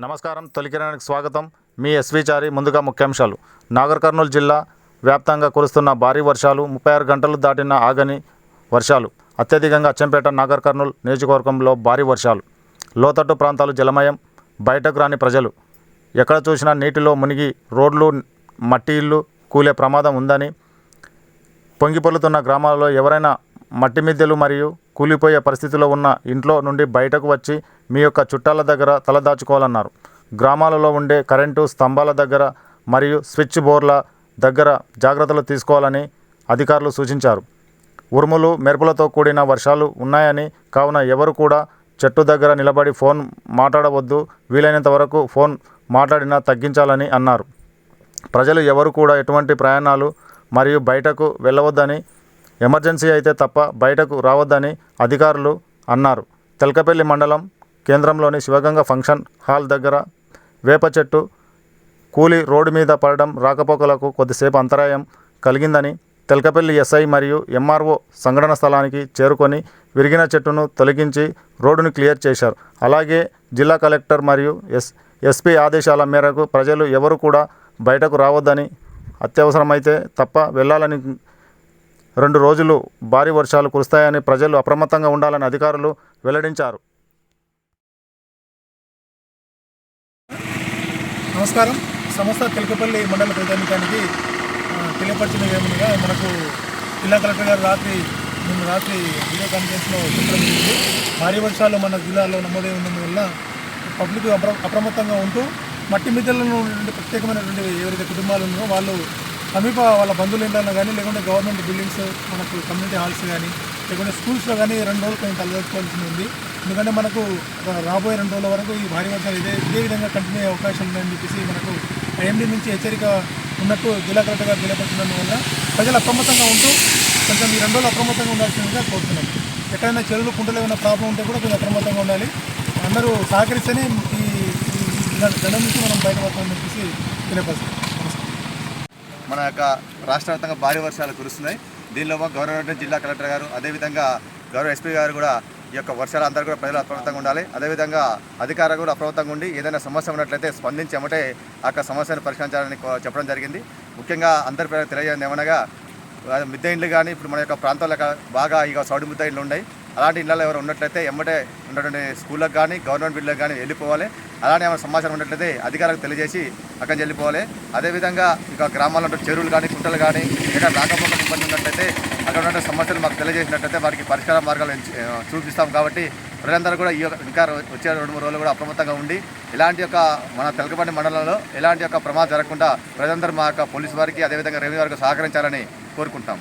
నమస్కారం తొలికిరణానికి స్వాగతం. మీ ఎస్వి చారి ముందుగా ముఖ్యాంశాలు. నాగర్ కర్నూలు జిల్లా వ్యాప్తంగా కురుస్తున్న భారీ వర్షాలు ముప్పై ఆరు గంటలు దాటిన ఆగని వర్షాలు అత్యధికంగా అచ్చంపేట నాగర్ కర్నూలు నియోజకవర్గంలో భారీ వర్షాలు. లోతట్టు ప్రాంతాలు జలమయం బయటకు రాని ప్రజలు. ఎక్కడ చూసినా నీటిలో మునిగి రోడ్లు మట్టి ఇళ్ళు కూలే ప్రమాదం ఉందని పొంగిపొర్లుతున్న గ్రామాలలో ఎవరైనా మట్టి మిద్దెలు మరియు కూలిపోయే పరిస్థితిలో ఉన్న ఇంట్లో నుండి బయటకు వచ్చి మీ యొక్క చుట్టాల దగ్గర తలదాచుకోవాలన్నారు గ్రామాలలో ఉండే కరెంటు స్తంభాల దగ్గర మరియు స్విచ్ బోర్ల దగ్గర జాగ్రత్తలు తీసుకోవాలని అధికారులు సూచించారు. ఉరుములు మెరుపులతో కూడిన వర్షాలు ఉన్నాయని కావున ఎవరు కూడా చెట్టు దగ్గర నిలబడి ఫోన్ మాట్లాడవద్దు వీలైనంత వరకు ఫోన్ మాట్లాడినా తగ్గించాలని అన్నారు. ప్రజలు ఎవరు కూడా ఎటువంటి ప్రయాణాలు మరియు బయటకు వెళ్ళవద్దని ఎమర్జెన్సీ అయితే తప్ప బయటకు రావద్దని అధికారులు అన్నారు. తెల్కపల్లి మండలం కేంద్రంలోని శివగంగ ఫంక్షన్ హాల్ దగ్గర వేప చెట్టు కూలి రోడ్డు మీద పడడం రాకపోకలకు కొద్దిసేపు అంతరాయం కలిగిందని తెల్కపల్లి ఎస్ఐ మరియు ఎంఆర్ఓ సంఘటన స్థలానికి చేరుకొని విరిగిన చెట్టును తొలగించి రోడ్డును క్లియర్ చేశారు. అలాగే జిల్లా కలెక్టర్ మరియు ఎస్ ఎస్పీ ఆదేశాల మేరకు ప్రజలు ఎవరు కూడా బయటకు రావద్దని అత్యవసరమైతే తప్ప వెళ్ళాలని రెండు రోజులు భారీ వర్షాలు కురుస్తాయని ప్రజలు అప్రమత్తంగా ఉండాలని అధికారులు వెల్లడించారు. నమస్కారం. సంస్థ తెలకపల్లి మండల ప్రజానికానికి ఆ, తెలియపరిచిన ఏమనగా మనకు జిల్లా కలెక్టర్ గారు రాత్రి నిన్న రాత్రి వీడియో కాన్ఫరెన్స్లో చెప్పడం భారీ వర్షాలు మన జిల్లాలో నమోదై ఉన్నందువల్ల పబ్లిక్ అప్ర అప్రమత్తంగా ఉంటూ మట్టి మిద్దెలను ఉండే ప్రత్యేకమైనటువంటి ఎవరైతే కుటుంబాలు ఉన్నారో వాళ్ళు సమీప వాళ్ళ బంధువులు ఇంట్లో కానీ లేకుంటే గవర్నమెంట్ బిల్డింగ్స్ మనకు కమ్యూనిటీ హాల్స్ కానీ లేకుంటే స్కూల్స్లో కానీ రెండు రోజులు కొంచెం తలదొచ్చుకోవాల్సి ఉంది. ఎందుకంటే మనకు రాబోయే రెండు రోజుల వరకు ఈ భారీ వర్షాలు ఇదే ఇదే విధంగా కంటిన్యూ అయ్యే అవకాశం ఉందని చెప్పేసి మనకు ఐఎండీ నుంచి హెచ్చరిక ఉన్నట్టు జిల్లా కలెక్టర్ గారు తెలియపరచడం వల్ల ప్రజలు అప్రమత్తంగా ఉంటూ కొంచెం ఈ రెండు రోజులు అప్రమత్తంగా ఉండాల్సిందిగా కోరుతున్నాం. ఎక్కడైనా చెరువులు కుంటలు ఏమైనా ప్రాబ్లం ఉంటే కూడా కొంచెం అప్రమత్తంగా ఉండాలి. అందరూ సహకరిస్తేనే ఈ ఈ దండం నుంచి మనం బయటపడతామని చెప్పేసి తెలియపరుస్తాం మన యొక్క రాష్ట్ర వ్యాప్తంగా భారీ వర్షాలు కురుస్తున్నాయి. దీనిలో గవర్నమెంట్ జిల్లా కలెక్టర్ గారు అదేవిధంగా గౌరవ ఎస్పీ గారు కూడా ఈ యొక్క వర్షాలు అందరూ కూడా ప్రజలు అప్రమత్తంగా ఉండాలి. అదేవిధంగా అధికారులు కూడా అప్రమత్తంగా ఉండి ఏదైనా సమస్య ఉన్నట్లయితే స్పందించి ఎమ్మటే ఆ యొక్క సమస్యను పరిష్కరించాలని చెప్పడం జరిగింది. ముఖ్యంగా అందరి ప్రజలకు తెలియజేయడం ఏమనగా మిద్దె ఇండ్లు కానీ ఇప్పుడు మన యొక్క ప్రాంతాల్లో బాగా ఇక సౌడి మిద్దె ఇండ్లు ఉన్నాయి. అలాంటి ఇళ్ళలో ఎవరు ఉన్నట్లయితే ఎమ్మటే ఉన్నటువంటి స్కూళ్ళకు కానీ గవర్నమెంట్ బిల్లకు కానీ వెళ్ళిపోవాలి. అలానే ఏమైనా సమాచారం ఉన్నట్లయితే అధికారులకు తెలియజేసి అక్కడికి వెళ్ళిపోవాలి. అదేవిధంగా ఇక గ్రామాల్లో ఉన్న చెరువులు కానీ కుంటలు కానీ లేదా రాకపోకలు ఇబ్బంది ఉన్నట్లయితే అక్కడ ఉన్న సమస్యలు మాకు తెలియజేసినట్లయితే వాటికి పరిష్కార మార్గాలు చూపిస్తాం కాబట్టి ప్రజలందరూ కూడా ఈ ఇంకా వచ్చే రెండు మూడు రోజులు కూడా అప్రమత్తంగా ఉండి ఇలాంటి యొక్క మన తెలకపండి మండలంలో ఎలాంటి యొక్క ప్రమాదం జరగకుండా ప్రజలందరూ మా యొక్క పోలీసు వారికి అదేవిధంగా రెవెన్యూ వారికి సహకరించాలని కోరుకుంటాం.